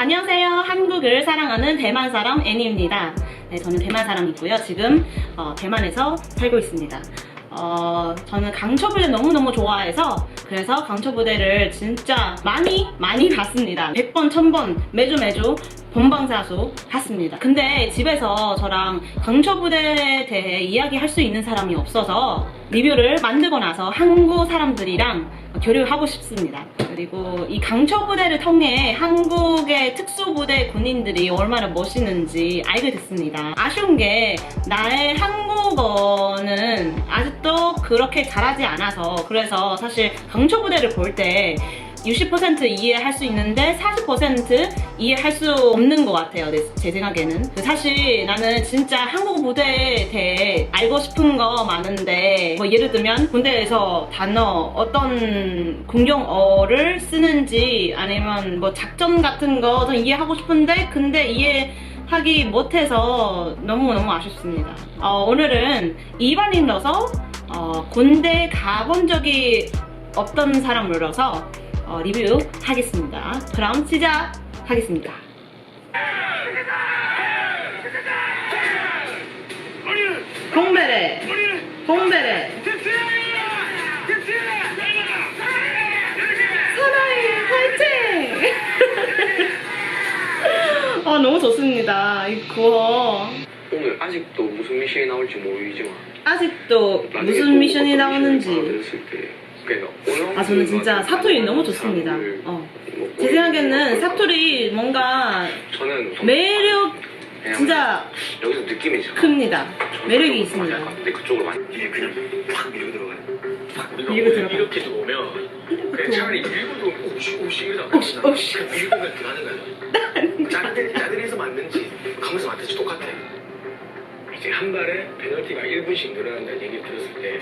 안녕하세요. 한국을 사랑하는 대만 사람 애니입니다. 네, 저는 대만 사람이고요. 지금 어, 대만에서 살고 있습니다. 어, 저는 강철부대 너무너무 좋아해서 그래서 강철부대를 진짜 많이 많이 봤습니다. 100번, 1000번 매주 매주 본방사수 봤습니다. 근데 집에서 저랑 강철부대에 대해 이야기할 수 있는 사람이 없어서 리뷰를 만들고 나서 한국 사람들이랑 교류하고 싶습니다. 그리고 이 강철부대를 통해 한국의 특수부대 군인들이 얼마나 멋있는지 알게 됐습니다. 아쉬운 게 나의 한국어는 아직도 그렇게 잘하지 않아서 그래서 사실 강철부대를 볼때 60% 이해할 수 있는데 40% 이해할 수 없는 것 같아요. 내- 제 생각에는. 사실 나는 진짜 한국 부대에 대해 알고 싶은 거 많은데 뭐 예를 들면 군대에서 단어 어떤 공용어를 쓰는지 아니면 뭐 작전 같은 거 좀 이해하고 싶은데 근데 이해 하기 못해서 너무너무 아쉽습니다. 어, 오늘은 일반인으로서 어, 군대 가본 적이 없던 사람으로서 어, 리뷰하겠습니다. 그럼 시작하겠습니다. 홍베레, 홍베레, 사나이 화이팅! 아 너무 좋습니다. 이 구호. 오늘 아직도 무슨 미션이 나올지 모르지만 아직도 무슨 또 미션이 나오는지. 아 저는 진짜 같은 사투리 너무 좋습니다. 어. 뭐제 생각에는 사투리 뭔가 저는 좀 매력 진짜 여기서 느낌이 죠 큽니다. 매력이 있습니다. 근데 그쪽으로 많이 이게 그냥 팍 밀고 들어가요. 팍 밀고 들어가요. 이렇게 들어오면 그냥 차라리 밀고 들어오면 오씨 오씨 이러다 오씨, 오씨. 밀고 들어가는 거야. 짜들 짜들이에서 맞는지 가면서 맞든지 똑같아. 이제 한 발에 페널티가 1분씩 늘어난다는 얘기 들었을 때,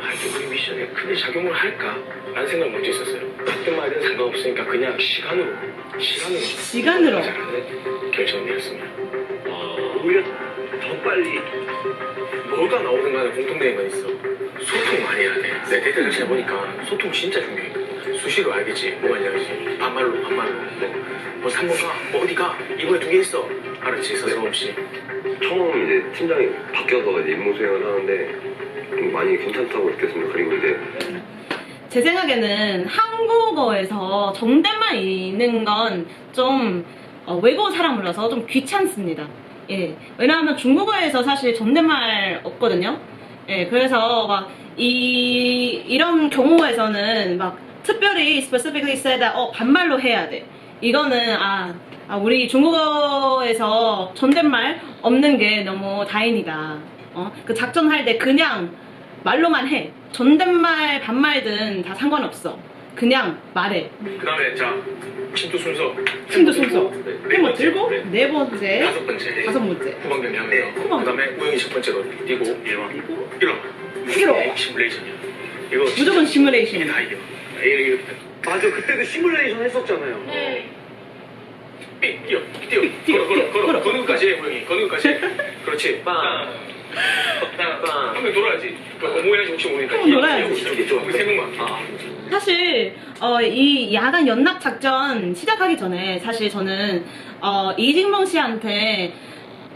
아, 이게 우리 미션에 크게 작용을 할까? 라는 생각을 먼저 했었어요. 같은 말은 상관없으니까 그냥 시간으로, 시간으로. 시간으로. 결정을 내렸습니다. 아, 오히려 더 빨리 뭐가 나오든 간에 공통된 건 있어. 소통 많이 해야 돼. 내 데이터를 잘 보니까 소통 진짜 중요해. 수시로 알겠지. 뭐가 있는지. 반말로, 반말로. 뭐, 뭐 3번 가, 뭐 어디 가. 이번에 두 개 있어. 알았지, 서슴없이. 처음 이제 팀장이 바뀌어서 이제 임무 수행을 하는데 좀 많이 괜찮다고 느꼈습니다. 그리고 이제 제 생각에는 한국어에서 정대만 있는 건 좀 외국어 사람으로서 좀 귀찮습니다. 예. 왜냐하면 중국어에서 사실 존댓말 없거든요. 예. 그래서 막 이, 이런 경우에서는 막 특별히 specifically said that, 어, 반말로 해야 돼. 이거는, 아, 아, 우리 중국어에서 존댓말 없는 게 너무 다행이다. 어? 그 작전할 때 그냥 말로만 해. 존댓말, 반말든 다 상관없어. 그냥 말해. 그 다음에, 자, 침투 순서. 힘도 순서. 네뭐 들고, 네. 네 번째, 다섯 번째. 다섯 번째. 후방 경기하면서. 후방. 그 다음에 우영이 첫 번째로 뛰고, 1번. 1번. 일어. 시뮬레이션이야. 이거 무조건 이게 시뮬레이션. 다 이겨. 이렇게. 맞아 그때도 시뮬레이션 했었잖아요. 삐, 뛰어, 뛰어. 뛰어, 걸어, 걸어, 걸어. 것까지 해, 것까지 해. 그렇지. 빵. 빵, 빵. 한명 돌아야지. 그 어머니랑 혹시 모르니까. 한명 돌아야지. 이쪽. 우리 세 명만. 아. 사실 어, 이 야간 연납 작전 시작하기 전에 사실 저는 어, 이진봉 씨한테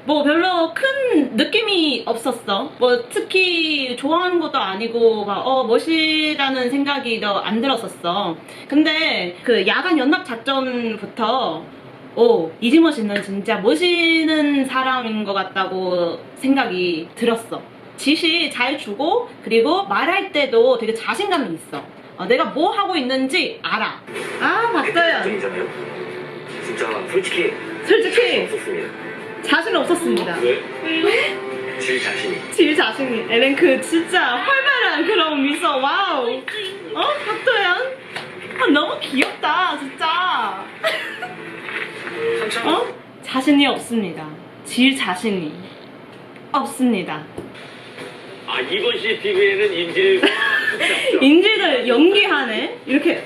뭐 별로 큰 느낌이 없었어. 뭐 특히 좋아하는 것도 아니고 막 어, 멋이라는 생각이 더 안 들었었어. 근데 그 야간 연납 작전부터 오 이진모 씨는 진짜 멋있는 사람인 것 같다고 생각이 들었어. 지시 잘 주고 그리고 말할 때도 되게 자신감이 있어. 어, 내가 뭐 하고 있는지 알아. 아 점이잖아요. 진짜 솔직히 솔직히 없었습니다. 자신 없었습니다. 왜? 질 자신이. 질 자신이 에렌 그 진짜 활발한 그런 미소 와우. 어 박도연 아, 너무 귀엽다 진짜. 어 자신이 없습니다. 질 자신이 없습니다. 아 이번 CCTV에는 인질 인지들 연기하네 이렇게 야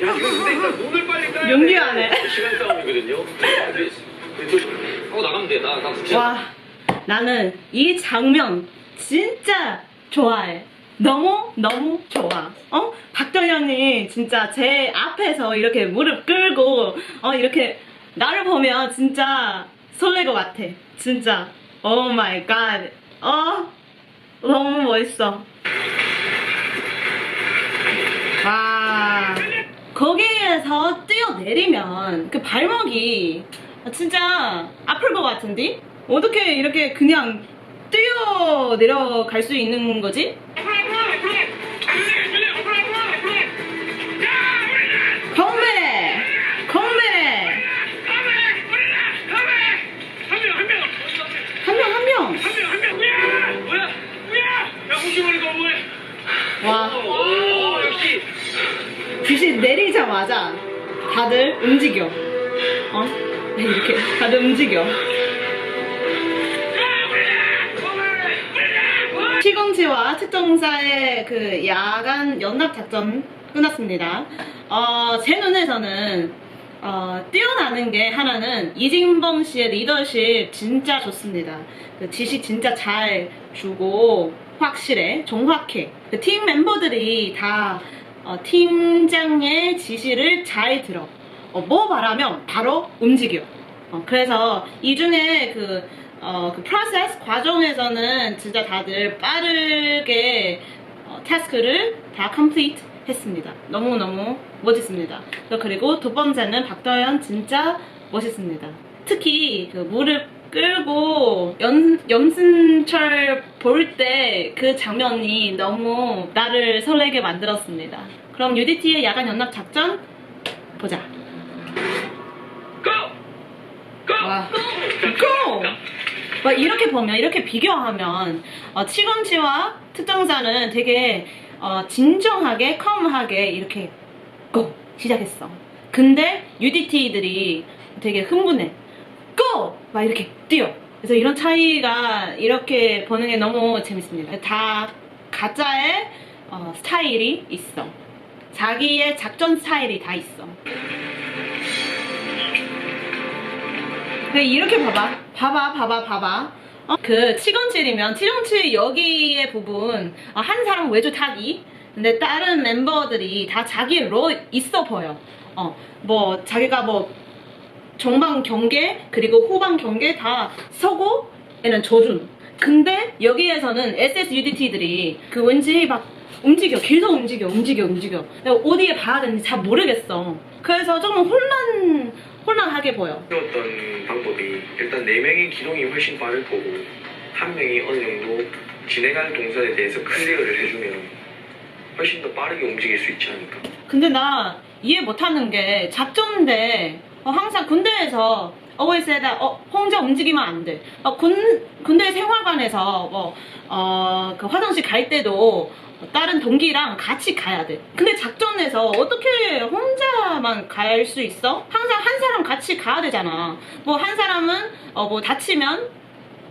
이거 근데 일단 눈을 빨리 연기하네. 돼. 시간 싸움이거든요 하고 나가면 돼 나나 국제 와 나는 이 장면 진짜 좋아해. 너무 너무 좋아. 어 박도현이 진짜 제 앞에서 이렇게 무릎 꿇고 어 이렇게 나를 보면 진짜 설레 것 같아. 진짜. 오 마이 갓. 어? 너무 멋있어. 와. 거기에서 뛰어내리면 그 발목이 진짜 아플 것 같은데? 어떻게 이렇게 그냥 뛰어 내려갈 수 있는 거지? 이렇게 다들 움직여. 시공치와 특정사의 그 야간 연합 작전 끝났습니다. 어, 제 눈에서는 어, 뛰어나는 게 하나는 이진범 씨의 리더십 진짜 좋습니다. 그 지시 진짜 잘 주고 확실해, 정확해. 그 팀 멤버들이 다 어, 팀장의 지시를 잘 들어. 어, 뭐 말하면 바로 움직여. 어, 그래서 이 중에 그, 어, 그 프로세스 과정에서는 진짜 다들 빠르게 어, 타스크를 다 컴플리트 했습니다. 너무너무 멋있습니다. 그리고 두 번째는 박도현 진짜 멋있습니다. 특히 그 무릎 끌고 연, 연승철 볼 때 그 장면이 너무 나를 설레게 만들었습니다. 그럼 UDT의 야간 연합 작전 보자. 와. 고! 막 이렇게 보면 이렇게 비교하면 어, 치건치와 특정사는 되게 어, 진정하게 컴하게 이렇게 고 시작했어. 근데 UDT들이 되게 흥분해. 고! 막 이렇게 뛰어. 그래서 이런 차이가 이렇게 보는 게 너무 재밌습니다. 다 가짜의 어, 스타일이 있어. 자기의 작전 스타일이 다 있어. 근데 이렇게 봐봐. 봐봐, 봐봐, 봐봐. 어? 그 치건칠이면 치정칠 여기의 부분 어, 한 사람 외주 타기. 근데 다른 멤버들이 다 자기 로 있어 보여. 어, 뭐 자기가 뭐 전방 경계 그리고 후방 경계 다 서고 얘는 조준. 근데 여기에서는 SSUDT들이 그 왠지 막 움직여 계속 움직여 움직여 움직여. 내가 어디에 봐야 되는지 잘 모르겠어. 그래서 조금 혼란 혼란하게 보여. 어떤 방법이 일단 네 명의 기동이 훨씬 빠를 거고 한 명이 어느 정도 진행하는 동선에 대해서 클리어를 해주면 훨씬 더 빠르게 움직일 수 있지 않을까. 근데 나 이해 못하는 게 작전인데 어, 항상 군대에서 that 어, 혼자 움직이면 안 돼. 어, 군 군대 생활관에서 뭐 어, 그 화장실 갈 때도 다른 동기랑 같이 가야 돼. 근데 작전에서 어떻게 혼자만 갈 수 있어? 항상 한 사람 같이 가야 되잖아. 뭐 한 사람은 어, 뭐 다치면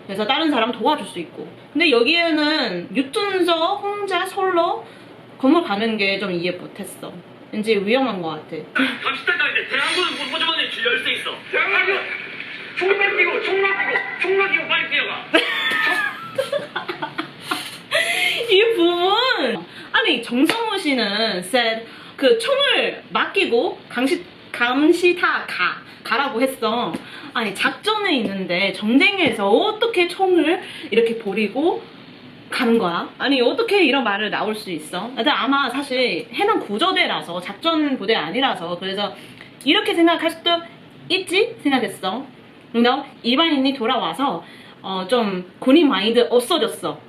그래서 다른 사람 도와줄 수 있고. 근데 여기에는 유tun서 혼자 솔로 건물 가는 게 좀 이해 못했어. 왠지 위험한 것 같아. 갑시다 이제 대한민국 못 보자마자 길 열수 있어. 대한민국 총 맡기고 총 맡기고 총 막이고 빨리 뛰어가. 이부 분! 아니, 정성호 씨는 said 그 총을 맡기고 감시, 감시타 가, 가라고 했어. 아니, 작전에 있는데 전쟁에서 어떻게 총을 이렇게 버리고 가는 거야? 아니, 어떻게 이런 말을 나올 수 있어? 근데 아마 사실 해당 구조대라서 작전 부대 아니라서 그래서 이렇게 생각할 수도 있지? 생각했어. 근데 일반인이 돌아와서 어, 좀 군인 마인드 없어졌어.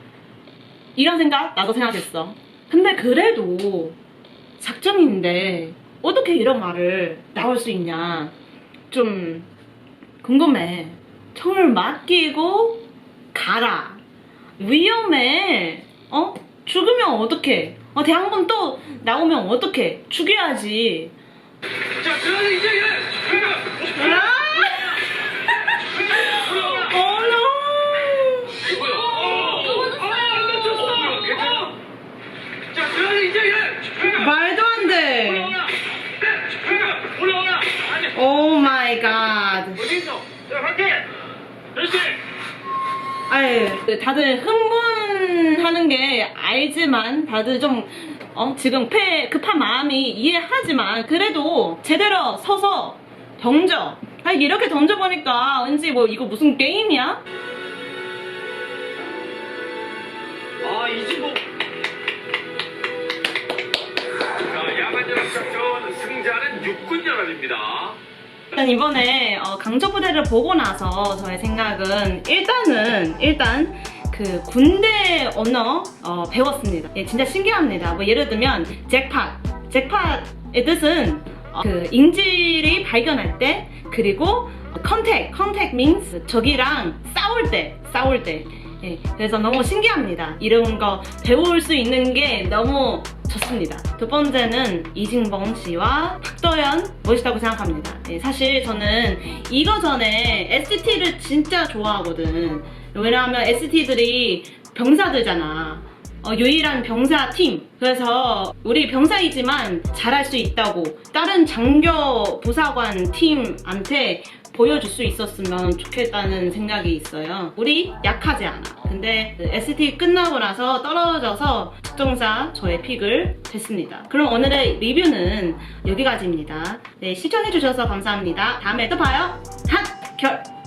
이런 생각 나도 생각했어. 근데 그래도 작전인데 어떻게 이런 말을 나올 수 있냐 좀 궁금해. 총을 맡기고 가라. 위험해. 어? 죽으면 어떡해? 어, 대항군 또 나오면 어떡해? 죽여야지. 자, 그러면 이제 이래. 아! 어, no. 뭐야? 어, 안 다쳤어. 괜찮아. 자, 그러면 이제 이래. 말도 안 돼. 올라와라. 올라와라. 아니, 오 마이 갓. 어디 있어? 자, 갈게. 그렇지. 아유, 그 다들 흥분하는 게 알지만 다들 좀 어, 지금 패, 급한 마음이 이해하지만 그래도 제대로 서서 던져 아 이렇게 던져보니까 왠지 뭐 이거 무슨 게임이야? 아 이진복 자, 야간 연합 작전 승자는 육군 연합입니다. 일단 이번에 어, 강철부대를 보고 나서 저의 생각은 일단은 일단 그 군대 언어 어, 배웠습니다. 예, 진짜 신기합니다. 뭐 예를 들면 잭팟, 잭팟의 뜻은 어, 그 인질이 발견할 때 그리고 컨택, 컨택 means 적이랑 싸울 때, 싸울 때. 예, 그래서 너무 신기합니다. 이런 거 배울 수 있는 게 너무 좋습니다. 두 번째는 이진봉 씨와 박도연 멋있다고 생각합니다. 예, 사실 저는 이거 전에 ST를 진짜 좋아하거든. 왜냐하면 ST들이 병사들잖아. 어, 유일한 병사 팀. 그래서 우리 병사이지만 잘할 수 있다고 다른 장교 부사관 팀한테 보여줄 수 있었으면 좋겠다는 생각이 있어요. 우리 약하지 않아. 근데 ST 끝나고 나서 떨어져서 특정사 저의 픽을 됐습니다. 그럼 오늘의 리뷰는 여기까지입니다. 네, 시청해주셔서 감사합니다. 다음에 또 봐요. 한, 결!